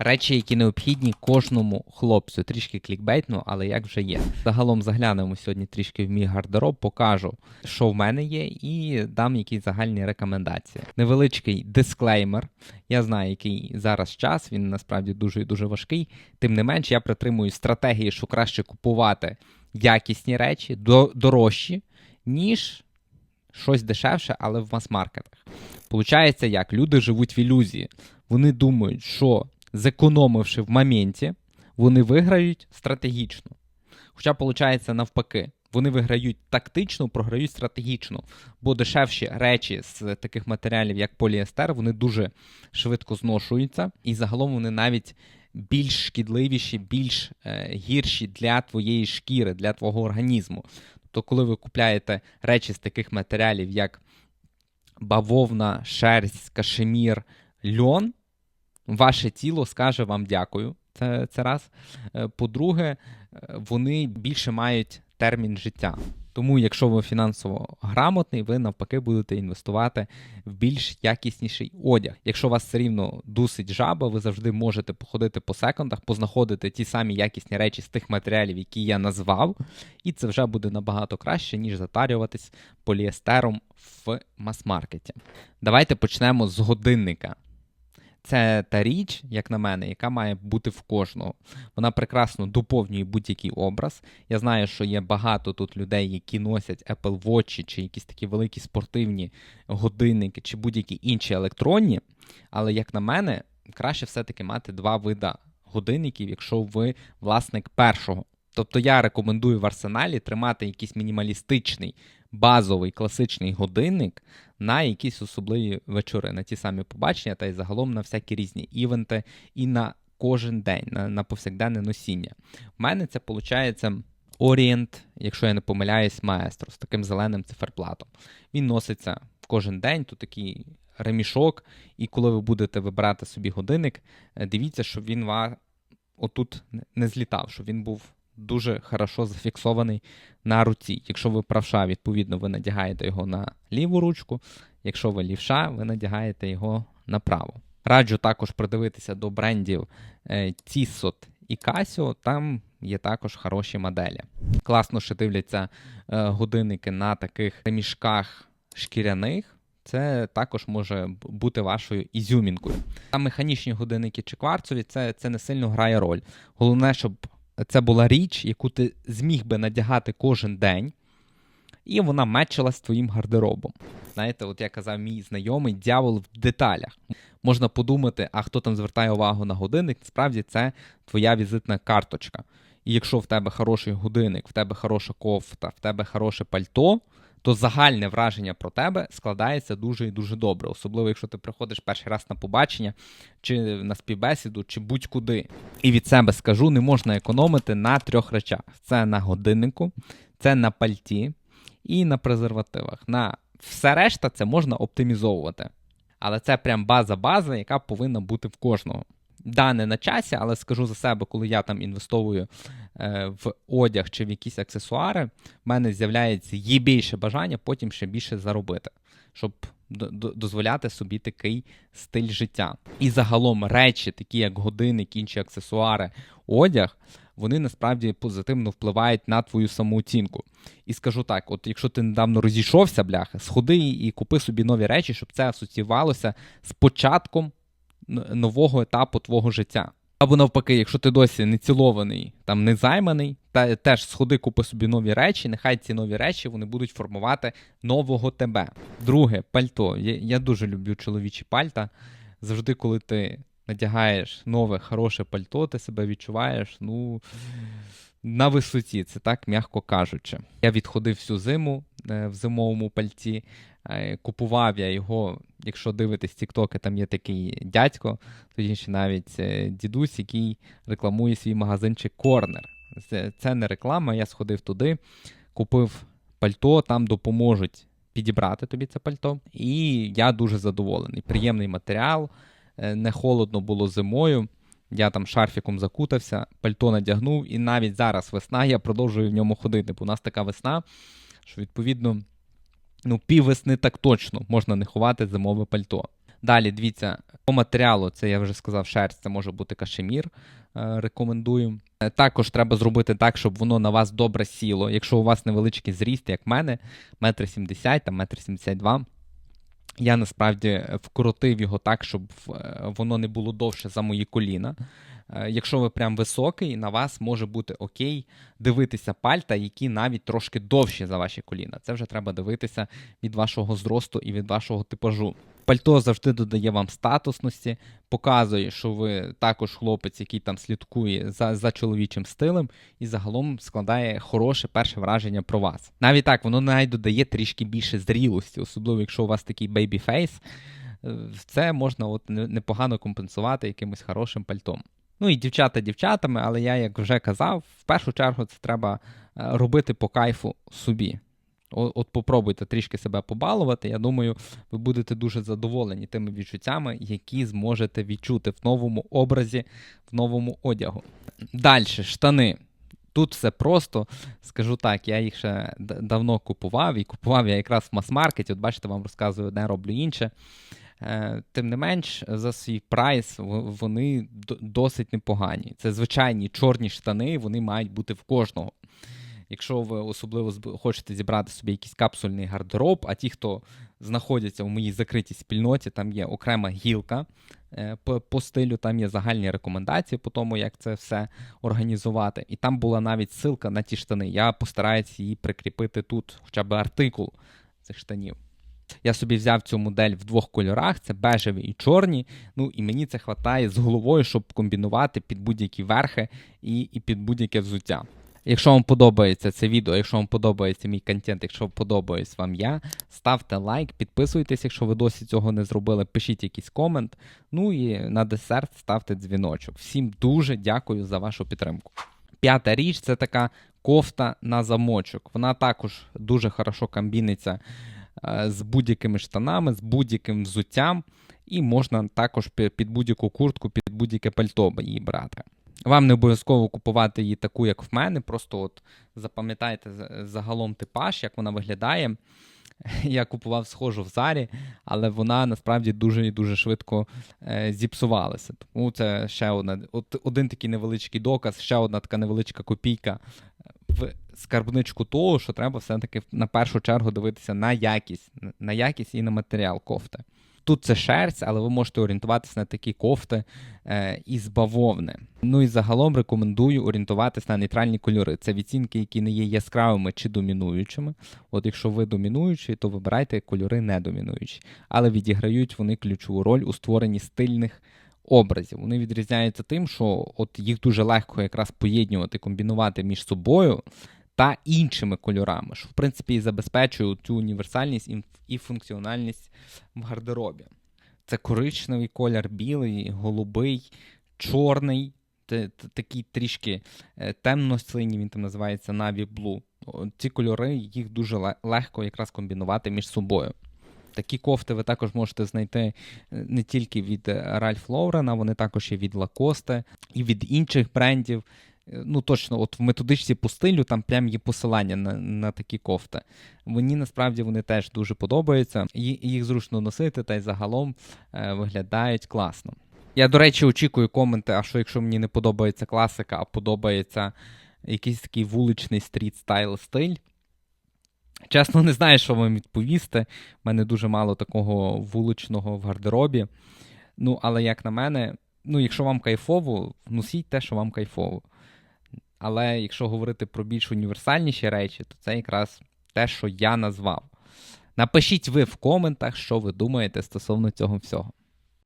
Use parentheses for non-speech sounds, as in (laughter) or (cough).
Речі, які необхідні кожному хлопцю. Трішки клікбейтну, але як вже є. Загалом заглянемо сьогодні трішки в мій гардероб, покажу, що в мене є, і дам якісь загальні рекомендації. Невеличкий дисклеймер. Я знаю, який зараз час, він насправді дуже і дуже важкий. Тим не менш, я притримую стратегії, що краще купувати якісні речі, дорожчі, ніж щось дешевше, але в мас-маркетах. Получається, як люди живуть в ілюзії. Вони думають, що зекономивши в моменті, вони виграють стратегічно. Хоча, виходить, навпаки, вони виграють тактично, програють стратегічно, бо дешевші речі з таких матеріалів, як поліестер, вони дуже швидко зношуються, і загалом вони навіть більш шкідливіші, більш е, гірші для твоєї шкіри, для твого організму. Тобто, коли ви купляєте речі з таких матеріалів, як бавовна, шерсть, кашемір, льон, ваше тіло скаже вам дякую. Це, це раз. Е, По-друге, е, вони більше мають термін життя. Тому, якщо ви фінансово грамотний, ви навпаки будете інвестувати в більш якісніший одяг. Якщо вас все рівно дусить жаба, ви завжди можете походити по секондах, познаходити ті самі якісні речі з тих матеріалів, які я назвав, і це вже буде набагато краще, ніж затарюватись поліестером в мас-маркеті. Давайте почнемо з годинника. Це та річ, як на мене, яка має бути в кожного. Вона прекрасно доповнює будь-який образ. Я знаю, що є багато тут людей, які носять Apple Watch чи якісь такі великі спортивні годинники, чи будь-які інші електронні. Але, як на мене, краще все-таки мати два вида годинників, якщо ви власник першого. Тобто я рекомендую в арсеналі тримати якийсь мінімалістичний, базовий класичний годинник на якісь особливі вечори, на ті самі побачення, та й загалом на всякі різні івенти і на кожен день, на, на повсякденне носіння. У мене це виходить Orient, якщо я не помиляюсь, маестро з таким зеленим циферплатом. Він носиться кожен день, тут такий ремішок, і коли ви будете вибирати собі годинник, е, дивіться, щоб він ва... отут не злітав, щоб він був дуже хорошо зафіксований на руці. Якщо ви правша, відповідно, ви надягаєте його на ліву ручку. Якщо ви лівша, ви надягаєте його на праву. Раджу також придивитися до брендів е, Tissot і Casio, там є також хороші моделі. Класно, що дивляться е, годинники на таких ремішках шкіряних. Це також може бути вашою ізюмінкою. А механічні годинники чи кварцові це, це не сильно грає роль. Головне, щоб це була річ, яку ти зміг би надягати кожен день, і вона мечилась твоїм гардеробом. Знаєте, от я казав, мій знайомий дявол в деталях. Можна подумати, а хто там звертає увагу на годинник, справді це твоя візитна карточка. І якщо в тебе хороший годинник, в тебе хороша кофта, в тебе хороше пальто, то загальне враження про тебе складається дуже і дуже добре, особливо якщо ти приходиш перший раз на побачення, чи на співбесіду, чи будь-куди. І від себе скажу, не можна економити на трьох речах: це на годиннику, це на пальті і на презервативах. На все решта це можна оптимізовувати. Але це прям база-база, яка повинна бути в кожного. Да, не на часі, але скажу за себе, коли я там інвестовую в одяг чи в якісь аксесуари, в мене з'являється є більше бажання потім ще більше заробити, щоб дозволяти собі такий стиль життя. І загалом речі, такі як годинник, інші аксесуари, одяг, вони насправді позитивно впливають на твою самооцінку. І скажу так: от якщо ти недавно розійшовся, бляха, сходи і купи собі нові речі, щоб це асоціювалося з початком нового етапу твого життя. Або навпаки, якщо ти досі не цілований, там не займаний, та теж сходи, купи собі нові речі. Нехай ці нові речі вони будуть формувати нового тебе. Друге, пальто. Я, я дуже люблю чоловічі пальта. Завжди, коли ти надягаєш нове, хороше пальто, ти себе відчуваєш, ну. На висоті, це так, м'яко кажучи. Я відходив всю зиму в зимовому пальті. Е, Купував я його, якщо дивитись тіктоки, там є такий дядько, тоді ще навіть е, дідусь, який рекламує свій магазинчик Корнер. Це, не реклама, я сходив туди, купив пальто, там допоможуть підібрати тобі це пальто. І я дуже задоволений. Приємний матеріал, е, не холодно було зимою. Я там шарфіком закутався, пальто надягнув, і навіть зараз весна, я продовжую в ньому ходити. Бо у нас така весна, що відповідно ну, пів весни так точно можна не ховати зимове пальто. Далі, дивіться, по матеріалу, це я вже сказав, шерсть, це може бути кашемір. е, Рекомендую. Е, Також треба зробити так, щоб воно на вас добре сіло. Якщо у вас невеличкий зріст, як в мене, метр сімдесят, там метр сімдесят два. Я насправді вкоротив його так, щоб е, воно не було довше за мої коліна. Е, Якщо ви прям високий, на вас може бути окей дивитися пальта, які навіть трошки довші за ваші коліна. Це вже треба дивитися від вашого зросту і від вашого типажу. Пальто завжди додає вам статусності, показує, що ви також хлопець, який там слідкує за, за чоловічим стилем, і загалом складає хороше перше враження про вас. Навіть так, воно навіть додає трішки більше зрілості, особливо якщо у вас такий бейбі фейс. Це можна от непогано компенсувати якимось хорошим пальтом. Ну і дівчата дівчатами, але я, як вже казав, в першу чергу це треба е, робити по кайфу собі. От, от попробуйте трішки себе побалувати. Я думаю, ви будете дуже задоволені тими відчуттями, які зможете відчути в новому образі, в новому одягу. Далі, штани. Тут все просто, скажу так, я їх ще давно купував і купував я якраз в мас-маркеті. От бачите, вам розказую, одне роблю інше. Е, Тим не менш, за свій прайс вони досить непогані. Це звичайні чорні штани, вони мають бути в кожного. Якщо ви особливо хочете зібрати собі якийсь капсульний гардероб, а ті, хто знаходяться в моїй закритій спільноті, там є окрема гілка е, по стилю, там є загальні рекомендації по тому, як це все організувати. І там була навіть ссылка на ті штани. Я постараюся її прикріпити тут, хоча б артикул цих штанів. Я собі взяв цю модель в двох кольорах: це бежеві і чорні. Ну і мені це вистачає з головою, щоб комбінувати під будь-які верхи і, і під будь-яке взуття. Якщо вам подобається це відео, якщо вам подобається мій контент, якщо подобаюсь вам я, ставте лайк, підписуйтесь, якщо ви досі цього не зробили, пишіть якийсь комент. Ну і на десерт ставте дзвіночок. Всім дуже дякую за вашу підтримку. П'ята річ це така кофта на замочок. Вона також дуже хорошо комбіниться з будь-якими штанами, з будь-яким взуттям, і можна також під будь-яку куртку, під будь-яке пальто її брати. Вам не обов'язково купувати її таку, як в мене. Просто от запам'ятайте загалом типаж, як вона виглядає. (laughs) Я купував схожу в зарі, але вона насправді дуже і дуже швидко е, зіпсувалася. Тому це ще одна, от, один такий невеличкий доказ, ще одна така невеличка копійка в скарбничку того, що треба все-таки на першу чергу дивитися на якість, на якість і на матеріал кофти. Тут це шерсть, але ви можете орієнтуватися на такі кофти е, із бавовни. Ну і загалом рекомендую орієнтуватися на нейтральні кольори. Це відцінки, які не є яскравими чи домінуючими. От якщо ви домінуючі, то вибирайте кольори недомінуючі. Але відіграють вони ключову роль у створенні стильних образів. Вони відрізняються тим, що от їх дуже легко якраз поєднувати, комбінувати між собою та іншими кольорами, що в принципі і забезпечує цю універсальність і- функціональність в гардеробі. Це коричневий колір, білий, голубий, чорний, такий трішки е, темно-синій, він там називається Navy Blue. Ці кольори їх дуже легко якраз комбінувати між собою. Такі кофти ви також можете знайти е, не тільки від е, Ralph Lauren, вони також є від Lacoste і від інших брендів. Е, Ну, точно, от в методичці по стилю там прям є посилання на, на такі кофти. Мені насправді вони теж дуже подобаються. Їх зручно носити, та й загалом е, виглядають класно. Я, до речі, очікую коменти, а що якщо мені не подобається класика, а подобається якийсь такий вуличний стріт стайл стиль. Чесно, не знаю, що вам відповісти. У мене дуже мало такого вуличного в гардеробі. Ну, але як на мене, ну, якщо вам кайфово, носіть те, що вам кайфово. Але якщо говорити про більш універсальніші речі, то це якраз те, що я назвав. Напишіть ви в коментах, що ви думаєте стосовно цього всього.